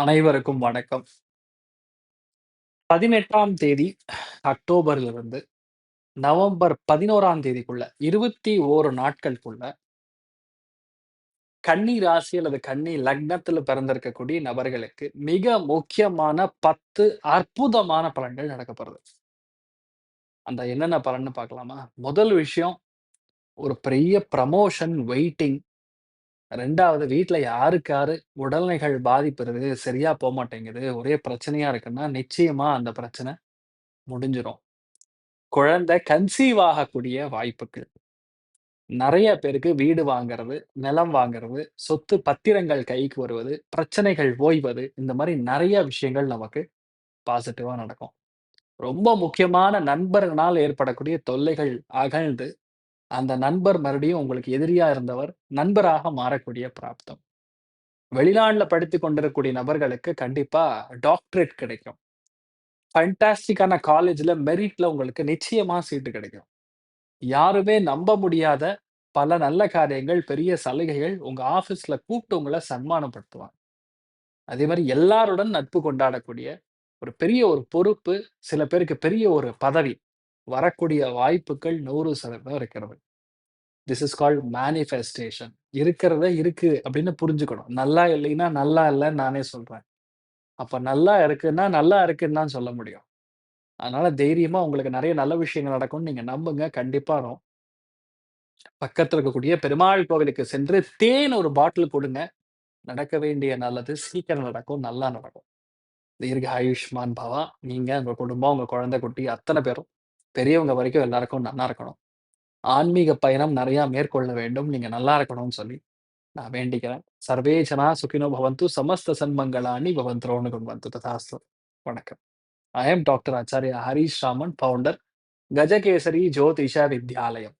அனைவருக்கும் வணக்கம். 18ஆம் தேதி அக்டோபரிலிருந்து நவம்பர் 11ஆம் தேதிக்குள்ள 21 நாட்களுக்குள்ள கன்னி ராசி அல்லது கன்னி லக்னத்துல பிறந்திருக்கக்கூடிய நபர்களுக்கு மிக முக்கியமான 10 அற்புதமான பலன்கள் நடக்கப்படுது அந்த என்னென்ன பலன்னு பார்க்கலாமா? முதல் விஷயம் ஒரு பெரிய ப்ரமோஷன் வெயிட்டிங். 2வது வீட்ல யாருக்கு யாரு உடல்நிலைகள் பாதிப்பு சரியா சரியா போமாட்டேங்குது, ஒரே பிரச்சனையா இருக்குன்னா, நிச்சயமா அந்த பிரச்சனை முடிஞ்சிரும். குழந்தை கன்சீவ் ஆகக்கூடிய வாய்ப்புகள். நெறைய பேருக்கு வீடு வாங்குறது, நிலம் வாங்குறது, சொத்து பத்திரங்கள் கைக்கு வருவது, பிரச்சனைகள் ஓய்வது, இந்த மாரி நெறைய விஷயங்கள் நமக்கு பாசிட்டிவா நடக்கும். ரொம்ப முக்கியமான நண்பர்களால் ஏற்படக்கூடிய தொல்லைகள் அகழ்ந்து, அந்த நண்பர் மறுபடியும் உங்களுக்கு எதிரியா இருந்தவர், நண்பராக மாறக்கூடிய பிராப்தம். வெளிநாட்ல படித்துக் கொண்டிருக்கக்கூடிய நபர்களுக்கு கண்டிப்பா டாக்டரேட் கிடைக்கும். ஃபண்டாஸ்டிக்கான காலேஜ்ல மெரிட்ல உங்களுக்கு நிச்சயமா சீட்டு கிடைக்கும். யாருமே நம்ப முடியாத பல நல்ல காரியங்கள், பெரிய சலுகைகள் உங்க ஆபீஸ்ல கூப்பிட்டு உங்களை சன்மானப்படுத்துவாங்க. அதே மாதிரி எல்லாருடன் நட்பு கொண்டாடக்கூடிய ஒரு பெரிய ஒரு பொறுப்பு, சில பேருக்கு பெரிய ஒரு பதவி வரக்கூடிய வாய்ப்புகள் 100% இருக்கிறது. This is called manifestation. இருக்கிறத இருக்கு அப்படின்னு புரிஞ்சுக்கணும். நல்லா இல்லைன்னா, நல்லா இல்லைன்னு நானே சொல்றேன். அப்ப நல்லா இருக்குன்னா, நல்லா இருக்குன்னு தான் சொல்ல முடியும். அதனால தைரியமா உங்களுக்கு நிறைய நல்ல விஷயங்கள் நடக்கும்னு நீங்க நம்புங்க. கண்டிப்பா வரும். பக்கத்துல இருக்கக்கூடிய பெருமாள் கோவிலுக்கு சென்று தேன் ஒரு பாட்டில் கொடுங்க நடக்க வேண்டிய நல்லது சீக்கிரம் நடக்கும். நல்லா நடக்கும். தீர்க ஆயுஷ்மான் பவா. நீங்க, உங்க குடும்பம், உங்க குழந்தை குட்டி அத்தனை பேரும், பெரியவங்க வரைக்கும் எல்லாருக்கும் நல்லா இருக்கணும். ஆன்மீக பயணம் நெறையா மேற்கொள்ள வேண்டும். நீங்க நல்லா இருக்கணும்னு சொல்லி நான் வேண்டிக்கிறேன். சர்வே ஜனா சுகினோ பவந்து, சமஸ்த சன்மங்களானி பவந்த்ரோணு குர்வந்து ததாஸ்து. வணக்கம். I am doctor Acharya Harish Raman, founder Gajakesari Jyothisha Vidyalayam.